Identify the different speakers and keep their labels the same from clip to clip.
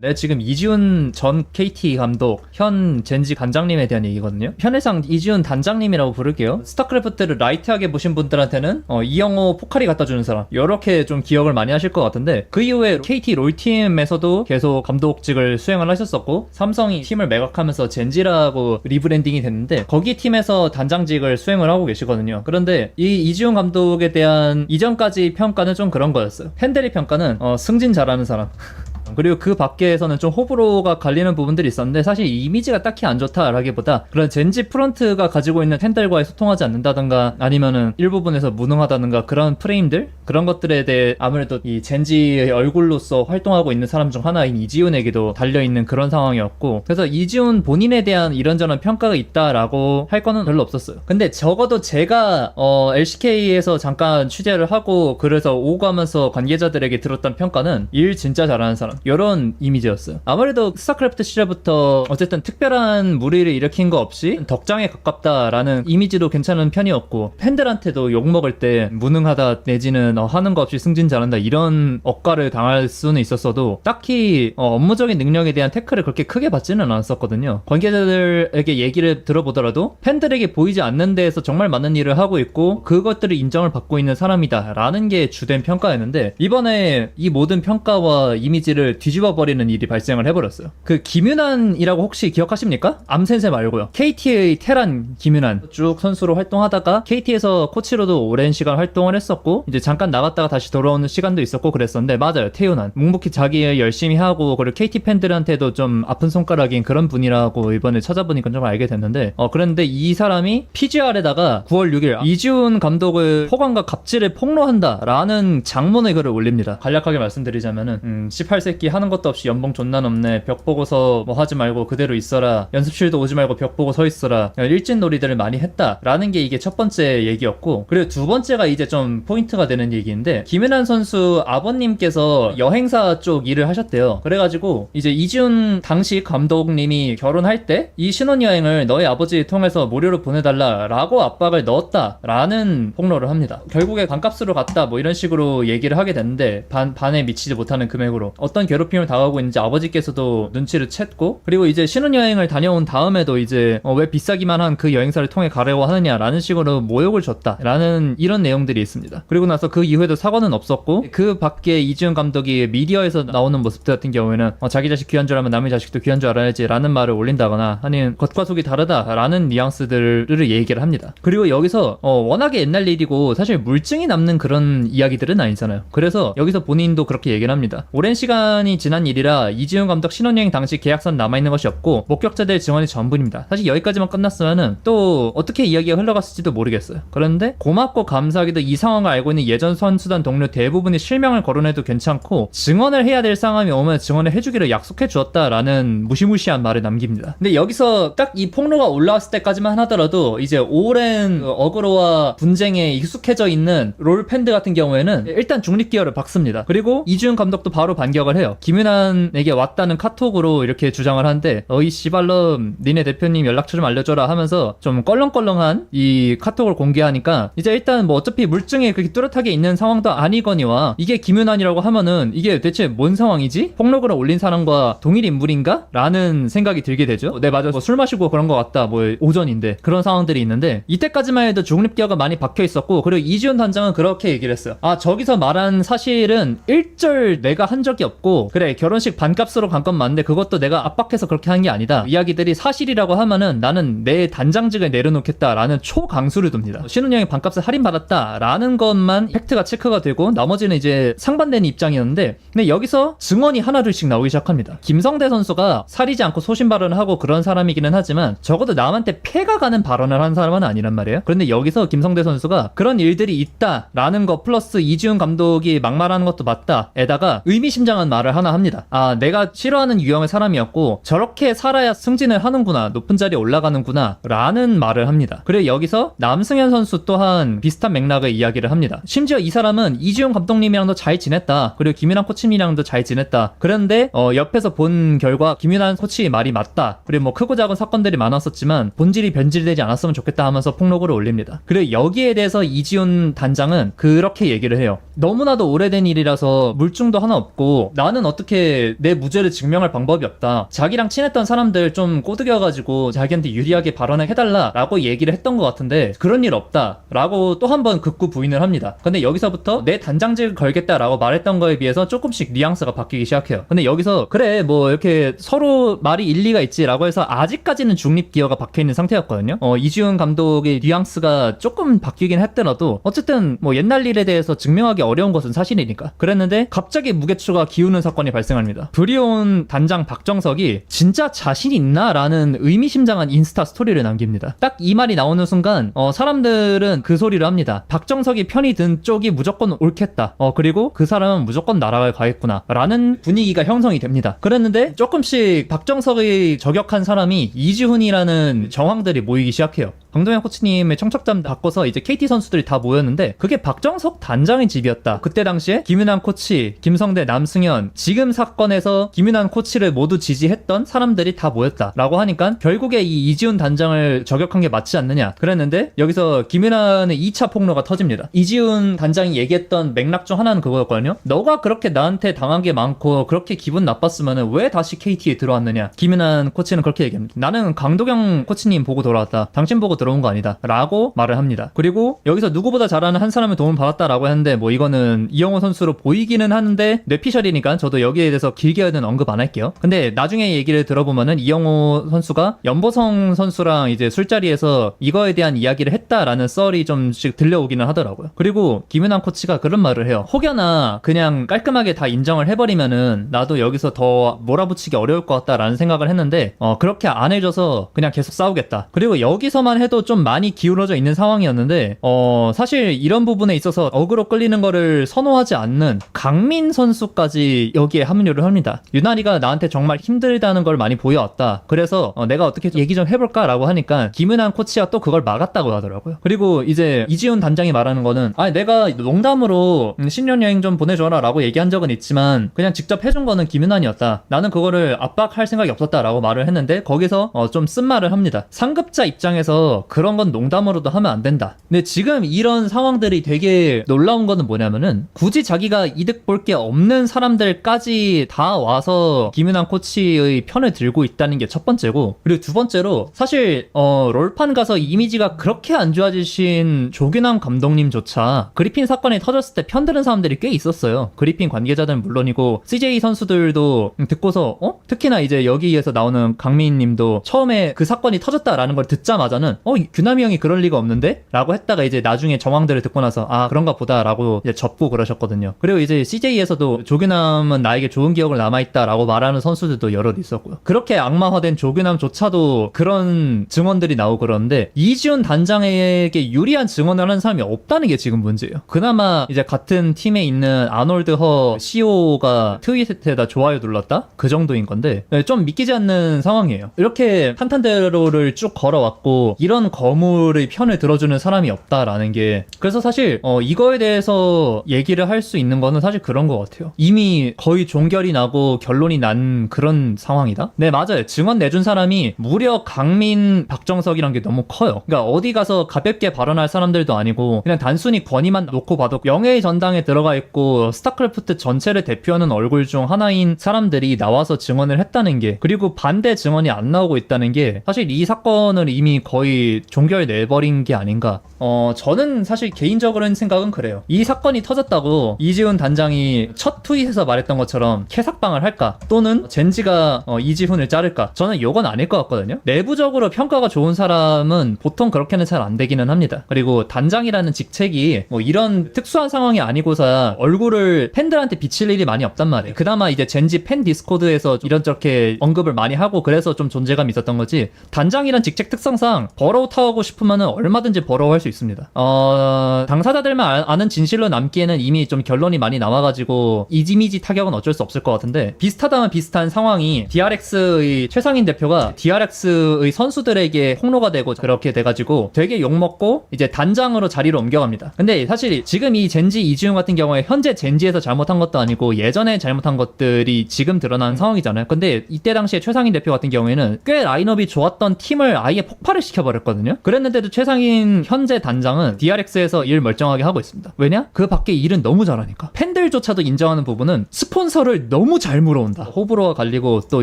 Speaker 1: 네, 지금 이지훈 전 KT 감독, 현 젠지 단장님에 대한 얘기거든요. 편의상 이지훈 단장님이라고 부를게요. 스타크래프트를 라이트하게 보신 분들한테는 어, 이영호 포카리 갖다 주는 사람, 이렇게 좀 기억을 많이 하실 것 같은데 그 이후에 KT 롤팀에서도 계속 감독직을 수행을 하셨었고 삼성이 팀을 매각하면서 젠지라고 리브랜딩이 됐는데 거기 팀에서 단장직을 수행을 하고 계시거든요. 그런데 이 이지훈 감독에 대한 이전까지 평가는 좀 그런 거였어요. 팬들의 평가는 어, 승진 잘하는 사람. 그리고 그 밖에서는 좀 호불호가 갈리는 부분들이 있었는데 사실 이 이미지가 딱히 안 좋다라기보다 그런 젠지 프런트가 가지고 있는 팬들과의 소통하지 않는다던가 아니면은 일부분에서 무능하다던가 그런 프레임들? 그런 것들에 대해 아무래도 이 젠지의 얼굴로서 활동하고 있는 사람 중 하나인 이지훈에게도 달려 있는 그런 상황이었고 그래서 이지훈 본인에 대한 이런저런 평가가 있다라고 할 거는 별로 없었어요. 근데 적어도 제가 어, LCK에서 잠깐 취재를 하고 그래서 오고 가면서 관계자들에게 들었던 평가는 일 진짜 잘하는 사람 이런 이미지였어요. 아무래도 스타크래프트 시절부터 어쨌든 특별한 무리를 일으킨 거 없이 덕장에 가깝다라는 이미지도 괜찮은 편이었고 팬들한테도 욕 먹을 때 무능하다 내지는 어, 하는 거 없이 승진 잘한다 이런 억가를 당할 수는 있었어도 딱히 어, 업무적인 능력에 대한 태클을 그렇게 크게 받지는 않았었거든요. 관계자들에게 얘기를 들어보더라도 팬들에게 보이지 않는 데에서 정말 많은 일을 하고 있고 그것들을 인정을 받고 있는 사람이다라는 게 주된 평가였는데 이번에 이 모든 평가와 이미지를 뒤집어 버리는 일이 발생을 해버렸어요. 그 김윤환이라고 혹시 기억하십니까? 암센세 말고요. KT의 테란 김윤환 쭉 선수로 활동하다가 KT에서 코치로도 오랜 시간 활동을 했었고 이제 잠깐 나갔다가 다시 돌아오는 시간도 있었고 그랬었는데 맞아요 태윤환 묵묵히 자기 일 열심히 하고 그리고 KT 팬들한테도 좀 아픈 손가락인 그런 분이라고 이번에 찾아보니까 좀 알게 됐는데 어 그런데 이 사람이 PGR에다가 9월 6일 이지훈 감독을 호감과 갑질에 폭로한다라는 장문의 글을 올립니다. 간략하게 말씀드리자면은 음, 18세 기 하는 것도 없이 연봉 존나 넘네 벽 보고서 뭐 하지 말고 그대로 있어라 연습실도 오지 말고 벽 보고 서 있어라 일진 놀이들을 많이 했다 라는 게 이게 첫 번째 얘기였고 그리고 두 번째가 이제 좀 포인트가 되는 얘기인데 김연한 선수 아버님께서 여행사 쪽 일을 하셨대요. 그래가지고 이제 이지훈 당시 감독님이 결혼할 때 이 신혼여행을 너희 아버지 통해서 무료로 보내달라 라고 압박을 넣었다 라는 폭로를 합니다. 결국에 반값으로 갔다 뭐 이런 식으로 얘기를 하게 됐는데 반, 반에 미치지 못하는 금액으로 어떤 괴롭힘을 당하고 있는지 아버지께서도 눈치를 챘고 그리고 이제 신혼여행을 다녀온 다음에도 이제 어, 왜 비싸기만 한 그 여행사를 통해 가려고 하느냐라는 식으로 모욕을 줬다라는 이런 내용들이 있습니다. 그리고 나서 그 이후에도 사과는 없었고 그 밖에 이지훈 감독이 미디어에서 나오는 모습들 같은 경우에는 어, 자기 자식 귀한 줄 알면 남의 자식도 귀한 줄 알아야지라는 말을 올린다거나 아니면 겉과 속이 다르다라는 뉘앙스들을 얘기를 합니다. 그리고 여기서 어, 워낙에 옛날 일이고 사실 물증이 남는 그런 이야기들은 아니잖아요. 그래서 여기서 본인도 그렇게 얘기를 합니다. 오랜 시간 이 지난 일이라 이지훈 감독 신혼여행 당시 계약선 남아있는 것이 없고 목격자들 증언이 전부입니다. 사실 여기까지만 끝났으면은 또 어떻게 이야기가 흘러갔을지도 모르겠어요. 그런데 고맙고 감사하게도 이 상황을 알고 있는 예전 선수단 동료 대부분이 실명을 거론해도 괜찮고 증언을 해야 될 상황이 오면 증언을 해주기를 약속해 주었다라는 무시무시한 말을 남깁니다. 근데 여기서 딱 이 폭로가 올라왔을 때까지만 하더라도 이제 오랜 그 어그로와 분쟁에 익숙해져 있는 롤 팬들 같은 경우에는 일단 중립 기어를 박습니다. 그리고 이주영 감독도 바로 반격을 해요. 김윤환에게 왔다는 카톡으로 이렇게 주장을 하는데 어이 씨발놈 니네 대표님 연락처 좀 알려줘라 하면서 좀 껄렁껄렁한 이 카톡을 공개하니까 이제 일단 뭐 어차피 물증이 그렇게 뚜렷하게 있는 상황도 아니거니와 이게 김윤환이라고 하면은 이게 대체 뭔 상황이지? 폭로글을 올린 사람과 동일 인물인가? 라는 생각이 들게 되죠. 네 맞아 뭐 술 마시고 그런 것 같다 뭐 오전인데 그런 상황들이 있는데 이때까지만 해도 중립기어가 많이 박혀 있었고 그리고 이지훈 단장은 그렇게 얘기를 했어요. 아 저기서 말한 사실은 일절 내가 한 적이 없고 그래 결혼식 반값으로 간 건 맞는데 그것도 내가 압박해서 그렇게 한 게 아니다. 이야기들이 사실이라고 하면은 나는 내 단장직을 내려놓겠다라는 초강수를 둡니다. 신혼여행 반값을 할인받았다라는 것만 팩트가 체크가 되고 나머지는 이제 상반되는 입장이었는데 근데 여기서 증언이 하나둘씩 나오기 시작합니다. 김성대 선수가 사리지 않고 소신 발언을 하고 그런 사람이기는 하지만 적어도 남한테 폐가 가는 발언을 한 사람은 아니란 말이에요. 그런데 여기서 김성대 선수가 그런 일들이 있다라는 거 플러스 이지훈 감독이 막말하는 것도 맞다. 에다가 의미심장한 말을 하나 합니다. 아 내가 싫어하는 유형의 사람이었고 저렇게 살아야 승진을 하는구나 높은 자리에 올라가는구나 라는 말을 합니다. 그리고 여기서 남승현 선수 또한 비슷한 맥락의 이야기를 합니다. 심지어 이 사람은 이지훈 감독님이랑도 잘 지냈다. 그리고 김윤환 코치님이랑도 잘 지냈다. 그런데 어, 옆에서 본 결과 김윤환 코치 말이 맞다. 그리고 뭐 크고 작은 사건들이 많았었지만 본질이 변질되지 않았으면 좋겠다 하면서 폭로글을 올립니다. 그리고 여기에 대해서 이지훈 단장은 그렇게 얘기를 해요. 너무나도 오래된 일이라서 물증도 하나 없고 나 나는 어떻게 내 무죄를 증명할 방법이 없다. 자기랑 친했던 사람들 좀 꼬드겨가지고 자기한테 유리하게 발언을 해달라라고 얘기를 했던 것 같은데 그런 일 없다라고 또 한 번 극구 부인을 합니다. 근데 여기서부터 내 단장직을 걸겠다라고 말했던 거에 비해서 조금씩 뉘앙스가 바뀌기 시작해요. 근데 여기서 그래 뭐 이렇게 서로 말이 일리가 있지라고 해서 아직까지는 중립 기어가 박혀 있는 상태였거든요. 어, 이지훈 감독의 뉘앙스가 조금 바뀌긴 했더라도 어쨌든 뭐 옛날 일에 대해서 증명하기 어려운 것은 사실이니까 그랬는데 갑자기 무게추가 기우는 사건이 발생합니다. 브리온 단장 박정석이 진짜 자신 있나라는 의미심장한 인스타 스토리를 남깁니다. 딱 이 말이 나오는 순간 어, 사람들은 그 소리를 합니다. 박정석이 편이 든 쪽이 무조건 옳겠다. 어, 그리고 그 사람은 무조건 나라를 가겠구나. 라는 분위기가 형성이 됩니다. 그랬는데 조금씩 박정석의 저격한 사람이 이지훈이라는 정황들이 모이기 시작해요. 강동현 코치님의 청첩장 바꿔서 이제 KT 선수들이 다 모였는데 그게 박정석 단장의 집이었다. 그때 당시에 김윤환 코치, 김성대, 남승현 지금 사건에서 김윤환 코치를 모두 지지했던 사람들이 다 모였다라고 하니까 결국에 이 이지훈 단장을 저격한 게 맞지 않느냐 그랬는데 여기서 김윤환의 2차 폭로가 터집니다. 이지훈 단장이 얘기했던 맥락 중 하나는 그거였거든요. 너가 그렇게 나한테 당한 게 많고 그렇게 기분 나빴으면 왜 다시 KT에 들어왔느냐. 김윤환 코치는 그렇게 얘기합니다. 나는 강도경 코치님 보고 돌아왔다. 당신 보고 들어온 거 아니다. 라고 말을 합니다. 그리고 여기서 누구보다 잘하는 한 사람의 도움을 받았다라고 했는데 뭐 이거는 이영호 선수로 보이기는 하는데 뇌피셜이니까 저도 여기에 대해서 길게는 언급 안 할게요. 근데 나중에 얘기를 들어보면은 이영호 선수가 연보성 선수랑 이제 술자리에서 이거에 대한 이야기를 했다라는 썰이 좀씩 들려오기는 하더라고요. 그리고 김윤환 코치가 그런 말을 해요. 혹여나 그냥 깔끔하게 다 인정을 해버리면은 나도 여기서 더 몰아붙이기 어려울 것 같다라는 생각을 했는데 어 그렇게 안 해줘서 그냥 계속 싸우겠다. 그리고 여기서만 해도 좀 많이 기울어져 있는 상황이었는데 어 사실 이런 부분에 있어서 어그로 끌리는 거를 선호하지 않는 강민 선수까지 여기에 합류를 합니다. 유나리가 나한테 정말 힘들다는 걸 많이 보여왔다. 그래서 어, 내가 어떻게 얘기 좀 해볼까라고 하니까 김은환 코치가 또 그걸 막았다고 하더라고요. 그리고 이제 이지훈 단장이 말하는 거는 아 내가 농담으로 음, 신년 여행 좀 보내줘라라고 얘기한 적은 있지만 그냥 직접 해준 거는 김은환이었다. 나는 그거를 압박할 생각이 없었다라고 말을 했는데 거기서 어, 좀 쓴말을 합니다. 상급자 입장에서 그런 건 농담으로도 하면 안 된다. 근데 지금 이런 상황들이 되게 놀라운 거는 뭐냐면은 굳이 자기가 이득 볼 게 없는 사람들까지 다 와서 김윤환 코치의 편을 들고 있다는 게 첫 번째고 그리고 두 번째로 사실 어 롤판 가서 이미지가 그렇게 안 좋아지신 조균환 감독님조차 그리핀 사건이 터졌을 때 편드는 사람들이 꽤 있었어요. 그리핀 관계자들은 물론이고 CJ 선수들도 듣고서 어 특히나 이제 여기에서 나오는 강민 님도 처음에 그 사건이 터졌다라는 걸 듣자마자는 어 규남이 형이 그럴 리가 없는데 라고 했다가 이제 나중에 정황들을 듣고 나서 아 그런가 보다라고 이제 접고 그러셨거든요. 그리고 이제 CJ에서도 조규남은 나에게 좋은 기억을 남아있다라고 말하는 선수들도 여럿 있었고요. 그렇게 악마화된 조규남조차도 그런 증언들이 나오고 그러는데 이지훈 단장에게 유리한 증언을 하는 사람이 없다는 게 지금 문제예요. 그나마 이제 같은 팀에 있는 아놀드 허 CEO가 트윗에다 좋아요 눌렀다? 그 정도인 건데 네, 좀 믿기지 않는 상황이에요. 이렇게 탄탄대로를 쭉 걸어왔고 이런 거물의 편을 들어주는 사람이 없다라는 게 그래서 사실 어, 이거에 대해서 얘기를 할 수 있는 거는 사실 그런 것 같아요. 이미 거의 종결이 나고 결론이 난 그런 상황이다. 네 맞아요. 증언 내준 사람이 무려 강민, 박정석이란 게 너무 커요. 그러니까 어디 가서 가볍게 발언할 사람들도 아니고 그냥 단순히 권위만 놓고 봐도 영예의 전당에 들어가 있고 스타크래프트 전체를 대표하는 얼굴 중 하나인 사람들이 나와서 증언을 했다는 게 그리고 반대 증언이 안 나오고 있다는 게 사실 이 사건을 이미 거의 종결 내버린 게 아닌가. 어, 저는 사실 개인적으로는 생각은 그래요. 이 사건이 터졌다고 이지훈 단장이 첫 트윗에서 말했던 것처럼 캐삭방을 할까? 또는 젠지가 어, 이지훈을 자를까? 저는 요건 아닐 것 같거든요. 내부적으로 평가가 좋은 사람은 보통 그렇게는 잘 안 되기는 합니다. 그리고 단장이라는 직책이 뭐 이런 특수한 상황이 아니고서 얼굴을 팬들한테 비칠 일이 많이 없단 말이에요. 그나마 이제 젠지 팬 디스코드에서 이런저렇게 언급을 많이 하고 그래서 좀 존재감이 있었던 거지. 단장이란 직책 특성상 버러우타하고 싶으면 얼마든지 버러우할 수 있습니다. 어, 당사자들만 아- 아는 진실로 남기에는 이미 좀 결론이 많이 나와가지고 이지미지 타격은 어쩔 수 없을 것 같은데 비슷하다면 비슷한 상황이 DRX의 최상인 대표가 DRX의 선수들에게 폭로가 되고 그렇게 돼가지고 되게 욕먹고 이제 단장으로 자리를 옮겨갑니다. 근데 사실 지금 이 젠지 이지훈 같은 경우에 현재 젠지에서 잘못한 것도 아니고 예전에 잘못한 것들이 지금 드러난 상황이잖아요. 근데 이때 당시에 최상인 대표 같은 경우에는 꽤 라인업이 좋았던 팀을 아예 폭발을 시켜버렸 거든요. 단장이었거든요. 그랬는데도 최상인 현재 단장은 DRX에서 일 멀쩡하게 하고 있습니다. 왜냐? 그 밖에 일은 너무 잘하니까. 팬들조차도 인정하는 부분은 스폰서를 너무 잘 물어온다. 호불호가 갈리고 또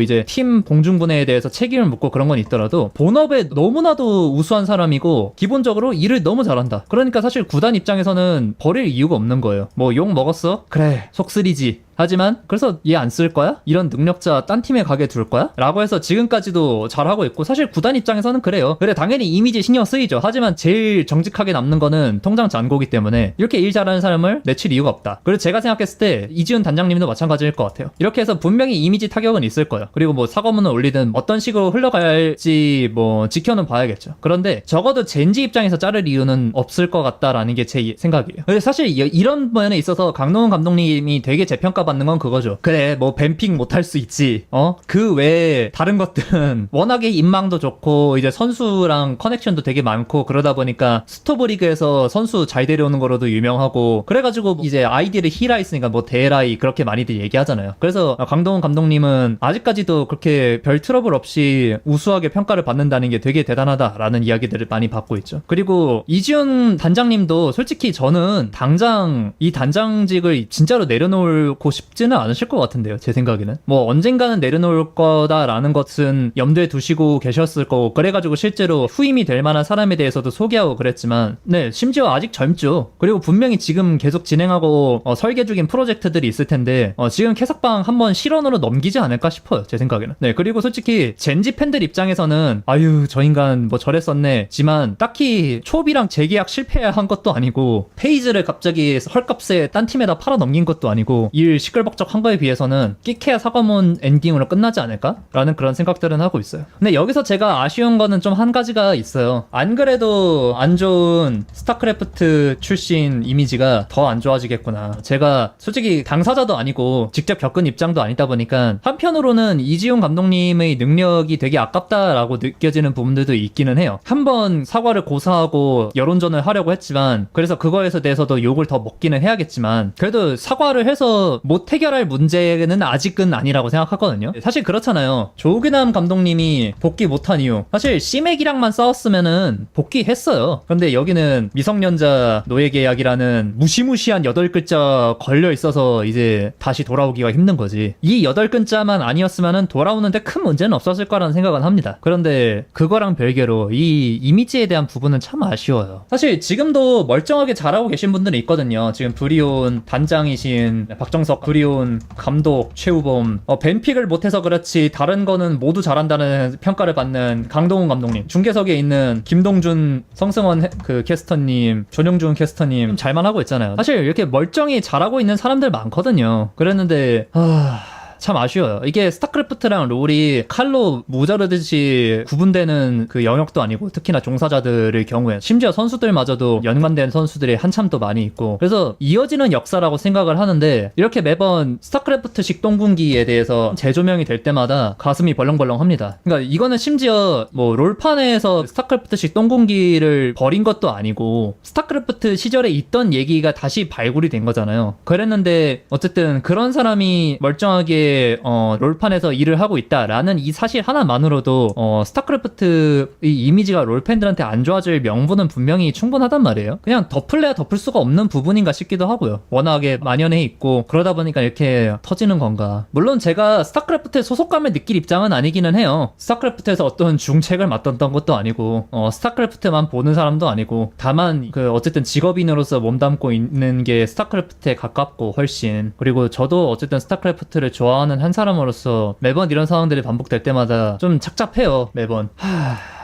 Speaker 1: 이제 팀 공중분해에 대해서 책임을 묻고 그런 건 있더라도 본업에 너무나도 우수한 사람이고 기본적으로 일을 너무 잘한다. 그러니까 사실 구단 입장에서는 버릴 이유가 없는 거예요. 뭐 욕 먹었어? 그래 속쓰리지. 하지만 그래서 얘 안 쓸 거야? 이런 능력자 딴 팀에 가게 둘 거야? 라고 해서 지금까지도 잘하고 있고 사실 구단 입장에서는 그래요. 그래 당연히 이미지 신경 쓰이죠. 하지만 제일 정직하게 남는 거는 통장 잔고기 때문에 이렇게 일 잘하는 사람을 내칠 이유가 없다. 그리고 제가 생각했을 때 이지훈 단장님도 마찬가지일 것 같아요. 이렇게 해서 분명히 이미지 타격은 있을 거예요. 그리고 뭐 사과문을 올리든 어떤 식으로 흘러갈지 뭐 지켜는 봐야겠죠. 그런데 적어도 젠지 입장에서 자를 이유는 없을 것 같다라는 게 제 생각이에요. 근데 사실 이- 이런 면에 있어서 강동원 감독님이 되게 재평가 받는 건 그거죠. 그래, 뭐 뱀픽 못할 수 있지. 어? 그 외에 다른 것들은 워낙에 인망도 좋고 이제 선수랑 커넥션도 되게 많고 그러다 보니까 스토브 리그에서 선수 잘 데려오는 거로도 유명하고 그래가지고 이제 아이디를 히라 있으니까 뭐 데라이 그렇게 많이들 얘기하잖아요. 그래서 강동원 감독님은 아직까지도 그렇게 별 트러블 없이 우수하게 평가를 받는다는 게 되게 대단하다라는 이야기들을 많이 받고 있죠. 그리고 이지훈 단장님도 솔직히 저는 당장 이 단장직을 진짜로 내려놓고 싶지는 않으실 것 같은데요. 제 생각에는. 뭐 언젠가는 내려놓을 거다라는 것은 염두에 두시고 계셨을 거고 그래가지고 실제로 후임이 될 만한 사람에 대해서도 소개하고 그랬지만 네 심지어 아직 젊죠. 그리고 분명히 지금 계속 진행하고 어, 설계 중인 프로젝트들이 있을 텐데 어, 지금 캐삭방 한번 실언으로 넘기지 않을까 싶어요. 제 생각에는. 네 그리고 솔직히 젠지 팬들 입장에서는 아유 저 인간 뭐 저랬었네 지만 딱히 초비랑 재계약 실패한 것도 아니고 페이지를 갑자기 헐값에 딴 팀에다 팔아 넘긴 것도 아니고 일 시끌벅적 한 거에 비해서는 끼케야 사과문 엔딩으로 끝나지 않을까라는 그런 생각들은 하고 있어요. 근데 여기서 제가 아쉬운 거는 좀 한 가지가 있어요. 안 그래도 안 좋은 스타크래프트 출신 이미지가 더 안 좋아지겠구나. 제가 솔직히 당사자도 아니고 직접 겪은 입장도 아니다 보니까 한편으로는 이지용 감독님의 능력이 되게 아깝다라고 느껴지는 부분들도 있기는 해요. 한번 사과를 고사하고 여론전을 하려고 했지만 그래서 그거에서 대해서도 욕을 더 먹기는 해야겠지만 그래도 사과를 해서 못 해결할 문제는 아직은 아니라고 생각하거든요. 사실 그렇잖아요. 조규남 감독님이 복귀 못한 이유 사실 시맥이랑만 싸웠으면은 복귀했어요. 그런데 여기는 미성년자 노예 계약이라는 무시무시한 여덟 글자 걸려 있어서 이제 다시 돌아오기가 힘든 거지. 이 여덟 글자만 아니었으면은 돌아오는데 큰 문제는 없었을 거라는 생각은 합니다. 그런데 그거랑 별개로 이 이미지에 대한 부분은 참 아쉬워요. 사실 지금도 멀쩡하게 잘하고 계신 분들은 있거든요. 지금 브리온 단장이신 박정석, 브리온 감독, 최우범, 어, 벤픽을 못해서 그렇지 다른 거는 모두 잘한다는 평가를 받는 강동훈 감독님, 중계석에 있는 김동준, 성승원 해- 그 캐스터님, 전용준 캐스터님 잘만 하고 있잖아요. 사실 이렇게 멀쩡히 잘하고 있는 사람들 많거든요. 그랬는데 아. 참 아쉬워요. 이게 스타크래프트랑 롤이 칼로 모자르듯이 구분되는 그 영역도 아니고 특히나 종사자들의 경우에 심지어 선수들마저도 연관된 선수들이 한참 더 많이 있고 그래서 이어지는 역사라고 생각을 하는데 이렇게 매번 스타크래프트식 똥군기에 대해서 재조명이 될 때마다 가슴이 벌렁벌렁합니다. 그러니까 이거는 심지어 뭐 롤판에서 스타크래프트식 똥군기를 버린 것도 아니고 스타크래프트 시절에 있던 얘기가 다시 발굴이 된 거잖아요. 그랬는데 어쨌든 그런 사람이 멀쩡하게 어, 롤판에서 일을 하고 있다라는 이 사실 하나만으로도 어, 스타크래프트의 이미지가 롤팬들한테 안 좋아질 명분은 분명히 충분하단 말이에요. 그냥 덮을래야 덮을 수가 없는 부분인가 싶기도 하고요. 워낙에 만연해 있고 그러다 보니까 이렇게 터지는 건가. 물론 제가 스타크래프트에 소속감을 느낄 입장은 아니기는 해요. 스타크래프트에서 어떤 중책을 맡았던 것도 아니고 어, 스타크래프트만 보는 사람도 아니고 다만 그 어쨌든 직업인으로서 몸담고 있는 게 스타크래프트에 가깝고 훨씬 그리고 저도 어쨌든 스타크래프트를 좋아 하는 한 사람으로서 매번 이런 상황들이 반복될 때마다 좀 착잡해요 매번. 하...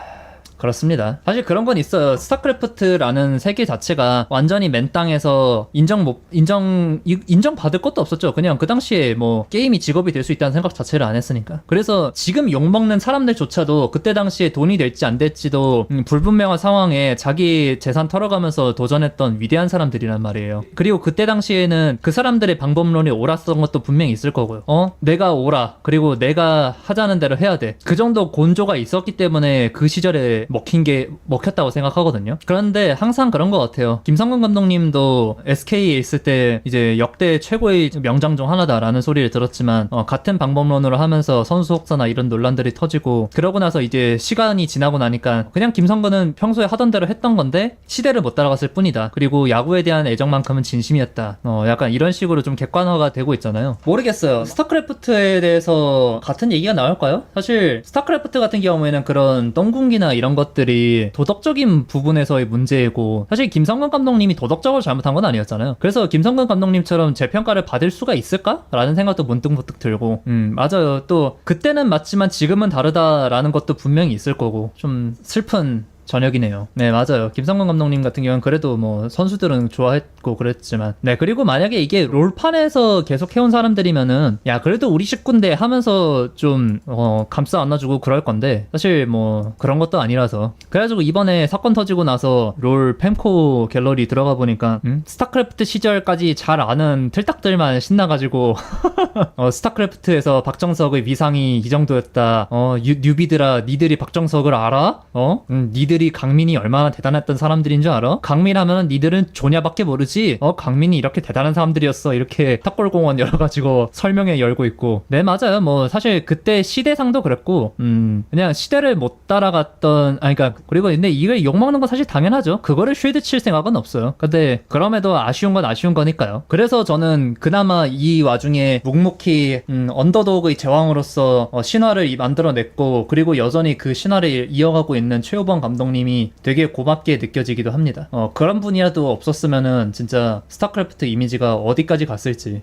Speaker 1: 그렇습니다. 사실 그런 건 있어요. 스타크래프트라는 세계 자체가 완전히 맨 땅에서 인정 못 인정 이- 인정 받을 것도 없었죠. 그냥 그 당시에 뭐 게임이 직업이 될 수 있다는 생각 자체를 안 했으니까. 그래서 지금 욕 먹는 사람들조차도 그때 당시에 돈이 될지 안 될지도 음, 불분명한 상황에 자기 재산 털어가면서 도전했던 위대한 사람들이란 말이에요. 그리고 그때 당시에는 그 사람들의 방법론이 옳았던 것도 분명히 있을 거고요. 어? 내가 옳아. 그리고 내가 하자는 대로 해야 돼. 그 정도 곤조가 있었기 때문에 그 시절에 먹힌 게 먹혔다고 생각하거든요. 그런데 항상 그런 것 같아요. 김성근 감독님도 SK에 있을 때 이제 역대 최고의 명장 중 하나다라는 소리를 들었지만 어, 같은 방법론으로 하면서 선수 혹사나 이런 논란들이 터지고 그러고 나서 이제 시간이 지나고 나니까 그냥 김성근은 평소에 하던 대로 했던 건데 시대를 못 따라갔을 뿐이다. 그리고 야구에 대한 애정만큼은 진심이었다. 어, 약간 이런 식으로 좀 객관화가 되고 있잖아요. 모르겠어요. 스타크래프트에 대해서 같은 얘기가 나올까요? 사실 스타크래프트 같은 경우에는 그런 똥궁기나 이런 것들이 도덕적인 부분에서의 문제이고 사실 김성근 감독님이 도덕적으로 잘못한 건 아니었잖아요. 그래서 김성근 감독님처럼 재평가를 받을 수가 있을까?라는 생각도 문득문득 들고 음 맞아요. 또 그때는 맞지만 지금은 다르다라는 것도 분명히 있을 거고 좀 슬픈 저녁이네요. 네, 맞아요. 김성근 감독님 같은 경우는 그래도 뭐 선수들은 좋아했고 그랬지만. 네, 그리고 만약에 이게 롤판에서 계속 해온 사람들이면은 야, 그래도 우리 식구인데 하면서 좀, 어, 감싸 안아주고 그럴 건데 사실 뭐 그런 것도 아니라서. 그래가지고 이번에 사건 터지고 나서 롤 펜코 갤러리 들어가 보니까 음? 스타크래프트 시절까지 잘 아는 틀딱들만 신나가지고 어, 스타크래프트에서 박정석의 위상이 이 정도였다. 어, 유- 뉴비들아, 니들이 박정석을 알아? 어? 음, 니들 이 강민이 얼마나 대단했던 사람들인 줄 알아? 강민 하면 니들은 조냐밖에 모르지? 어, 강민이 이렇게 대단한 사람들이었어. 이렇게 탁골공원 열어가지고 설명회 열고 있고. 네, 맞아요. 뭐, 사실 그때 시대상도 그랬고, 음, 그냥 시대를 못 따라갔던, 아니, 그니까, 그리고 근데 이걸 욕먹는 건 사실 당연하죠. 그거를 쉴드 칠 생각은 없어요. 근데, 그럼에도 아쉬운 건 아쉬운 거니까요. 그래서 저는 그나마 이 와중에 묵묵히, 음, 언더독의 제왕으로서 어, 신화를 이- 만들어냈고, 그리고 여전히 그 신화를 이어가고 있는 최호범 감독님이 되게 고맙게 느껴지기도 합니다. 어, 그런 분이라도 없었으면은 진짜 스타크래프트 이미지가 어디까지 갔을지